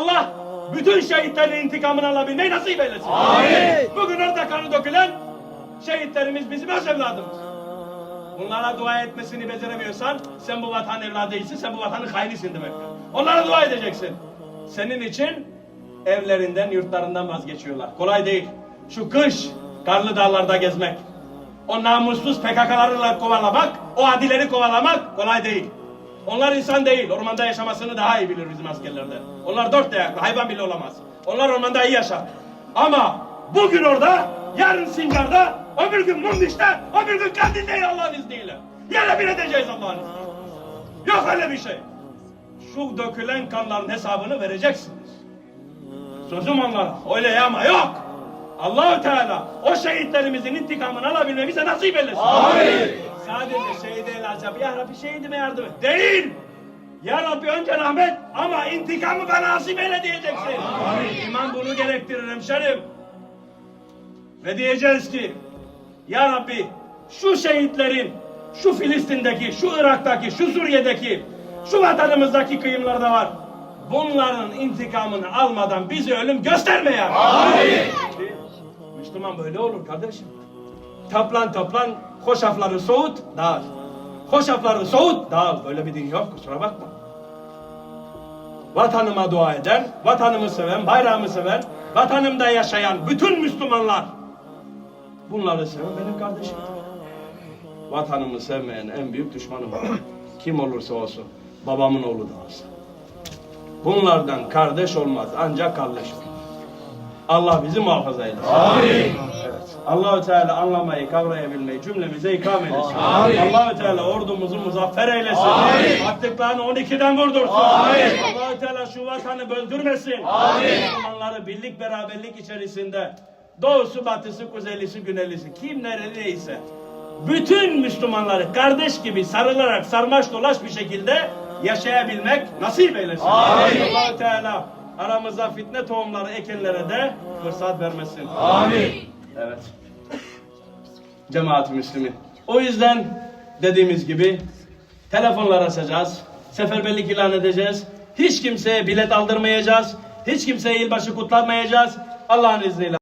Allah bütün şehitlerin intikamını alabilmeyi nasip eylesin. Amin. Bugün orada kanı dökülen şehitlerimiz bizim öz evladımız. Bunlara dua etmesini beceremiyorsan sen bu vatan evladı değilsin, sen bu vatanın hainisin demektir. Onlara dua edeceksin. Senin için evlerinden, yurtlarından vazgeçiyorlar. Kolay değil. Şu kış karlı dağlarda gezmek, o namussuz PKK'larla kovalamak, o adileri kovalamak kolay değil. Onlar insan değil. Ormanda yaşamasını daha iyi bilir bizim askerlerden. Onlar dört ayaklı. Hayvan bile olamaz. Onlar ormanda iyi yaşar. Ama bugün orada, yarın Sincar'da, öbür gün Mundiş'te, öbür gün Kandil'de Allah'ın izniyle. Yerle bir edeceğiz Allah'ın izniyle. Yok öyle bir şey. Şu dökülen kanların hesabını vereceksiniz. Sözüm onlara. Öyle ama yok. Allahü Teala o şehitlerimizin intikamını alabilmeyi bize nasip eylesin. Amin. Sadece şehit değil acaba. Ya Rabbi şehidime yardım et. Değil. Ya Rabbi önce rahmet ama intikamı bana nasip eyle diyeceksin. Amin. İman bunu gerektirir hemşerim. Ve diyeceğiz ki Ya Rabbi şu şehitlerin şu Filistin'deki, şu Irak'taki, şu Suriye'deki, şu vatanımızdaki kıyımlarda var. Bunların intikamını almadan bizi ölüm gösterme ya. Amin. Müslüman böyle olur kardeşim. Toplan toplan hoşafları soğut dağıl. Hoşafları soğut dağıl. Böyle bir din yok kusura bakma. Vatanıma dua eden, vatanımı seven, bayrağımı seven, vatanımda yaşayan bütün Müslümanlar. Bunları seven benim kardeşim. Vatanımı sevmeyen en büyük düşmanım. Kim olursa olsun. Babamın oğlu da olsa. Bunlardan kardeş olmaz ancak kardeş olur. Allah bizi muhafaza eylesin. Amin. Allahü Teala anlamayı, kavrayabilmeyi cümlemize ikram eylesin. Amin. Allahü Teala ordumuzu muzaffer eylesin. Amin. Attıklarını 12'den vurdursun. Amin. Allahü Teala şu vatanı böldürmesin. Amin. Müslümanları birlik beraberlik içerisinde doğusu, batısı, kuzeylisi, güneylisi kim neredeyse bütün Müslümanları kardeş gibi sarılarak sarmaş dolaş bir şekilde yaşayabilmek nasip eylesin. Amin. Allah Teala aramıza fitne tohumları ekenlere de fırsat vermesin. Amin. Evet. Cemaat-i Müslümin. O yüzden dediğimiz gibi telefonlar açacağız. Seferberlik ilan edeceğiz. Hiç kimseye bilet aldırmayacağız. Hiç kimseye yılbaşı kutlatmayacağız. Allah'ın izniyle.